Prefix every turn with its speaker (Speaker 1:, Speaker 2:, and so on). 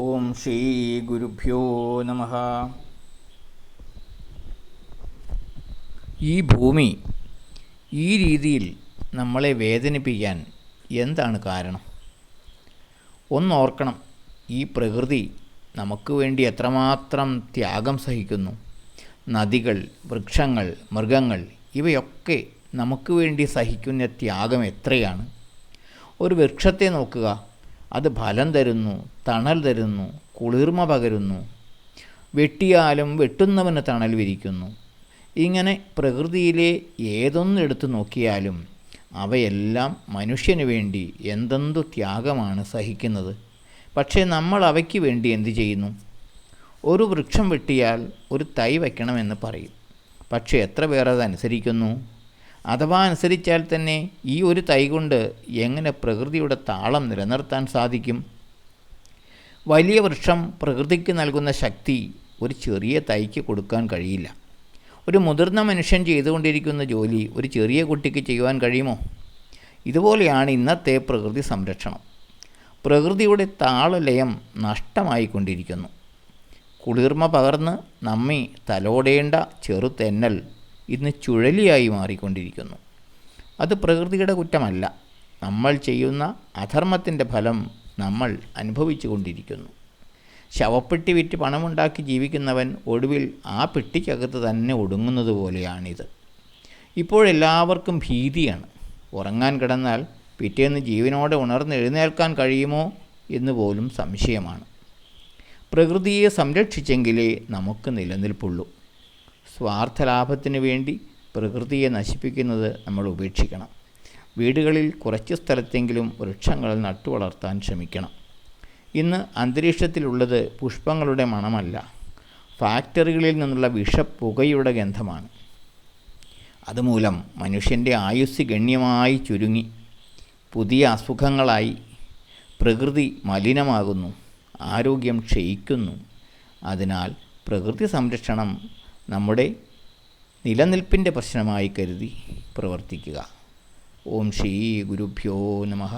Speaker 1: ഓം ശ്രീ ഗുരുഭ്യോ നമ. ഈ ഭൂമി ഈ രീതിയിൽ നമ്മളെ വേദനിപ്പിക്കാൻ എന്താണ് കാരണം? ഒന്നോർക്കണം ഈ പ്രകൃതി നമുക്ക് വേണ്ടി എത്രമാത്രം ത്യാഗം സഹിക്കുന്നു. നദികൾ വൃക്ഷങ്ങൾ മൃഗങ്ങൾ ഇവയൊക്കെ നമുക്ക് വേണ്ടി സഹിക്കുന്ന ത്യാഗം എത്രയാണ്? ഒരു വൃക്ഷത്തെ നോക്കുക. അത് ഫലം തരുന്നു തണൽ തരുന്നു കുളിർമ പകരുന്നു. വെട്ടിയാലും വെട്ടുന്നവന് തണൽ വിരിക്കുന്നു. ഇങ്ങനെ പ്രകൃതിയിലെ ഏതൊന്നെടുത്ത് നോക്കിയാലും അവയെല്ലാം മനുഷ്യന് വേണ്ടി എന്തെന്തു ത്യാഗമാണ് സഹിക്കുന്നത്. പക്ഷേ നമ്മൾ അവയ്ക്ക് വേണ്ടി എന്തു ചെയ്യുന്നു? ഒരു വൃക്ഷം വെട്ടിയാൽ ഒരു തൈ വയ്ക്കണമെന്ന് പറയും. പക്ഷേ എത്ര പേർ അതനുസരിക്കുന്നു? അഥവാ അനുസരിച്ചാൽ തന്നെ ഈ ഒരു തൈ കൊണ്ട് എങ്ങനെ പ്രകൃതിയുടെ താളം നിലനിർത്താൻ സാധിക്കും? വലിയ വൃക്ഷം പ്രകൃതിക്ക് നൽകുന്ന ശക്തി ഒരു ചെറിയ തൈക്ക് കൊടുക്കാൻ കഴിയില്ല. ഒരു മുതിർന്ന മനുഷ്യൻ ചെയ്തുകൊണ്ടിരിക്കുന്ന ജോലി ഒരു ചെറിയ കുട്ടിക്ക് ചെയ്യുവാൻ കഴിയുമോ? ഇതുപോലെയാണ് ഇന്നത്തെ പ്രകൃതി സംരക്ഷണം. പ്രകൃതിയുടെ താളലയം നഷ്ടമായിക്കൊണ്ടിരിക്കുന്നു. കുളിർമ പകർന്ന് നമ്മി തലോടേണ്ട ചെറുതെന്നൽ ഇന്ന് ചുഴലിയായി മാറിക്കൊണ്ടിരിക്കുന്നു. അത് പ്രകൃതിയുടെ കുറ്റമല്ല. നമ്മൾ ചെയ്യുന്ന അധർമ്മത്തിന്റെ ഫലം നമ്മൾ അനുഭവിച്ചു കൊണ്ടിരിക്കുന്നു ശവപ്പെട്ടി വിറ്റ് പണമുണ്ടാക്കി ജീവിക്കുന്നവൻ ഒടുവിൽ ആ പെട്ടിക്കകത്ത് തന്നെ ഒടുങ്ങുന്നത് പോലെയാണിത്. ഇപ്പോഴെല്ലാവർക്കും ഭീതിയാണ്. ഉറങ്ങാൻ കിടന്നാൽ പിറ്റേന്ന് ജീവനോടെ ഉണർന്ന് എഴുന്നേൽക്കാൻ കഴിയുമോ എന്ന് പോലും സംശയമാണ്. പ്രകൃതിയെ സംരക്ഷിച്ചെങ്കിലേ നമുക്ക് നിലനിൽപ്പുള്ളൂ. സ്വാർത്ഥലാഭത്തിന് വേണ്ടി പ്രകൃതിയെ നശിപ്പിക്കുന്നത് നമ്മൾ ഉപേക്ഷിക്കണം. വീടുകളിൽ കുറച്ച് സ്ഥലത്തെങ്കിലും വൃക്ഷങ്ങൾ നട്ടുവളർത്താൻ ശ്രമിക്കണം. ഇന്ന് അന്തരീക്ഷത്തിലുള്ളത് പുഷ്പങ്ങളുടെ മണമല്ല. ഫാക്ടറികളിൽ നിന്നുള്ള വിഷപ്പുകയുടെ ഗന്ധമാണ്. അതുമൂലം മനുഷ്യന്റെ ആയുസ് ഗണ്യമായി ചുരുങ്ങി. പുതിയ അസുഖങ്ങളായി. പ്രകൃതി മലിനമാകുന്നു. ആരോഗ്യം ക്ഷയിക്കുന്നു. അതിനാൽ പ്രകൃതി സംരക്ഷണം നമ്മുടെ നിലനിൽപ്പിന്റെ പ്രശ്നമായി കരുതി പ്രവർത്തിക്കുക. ഓം ശ്രീ ഗുരുഭ്യോ നമഃ.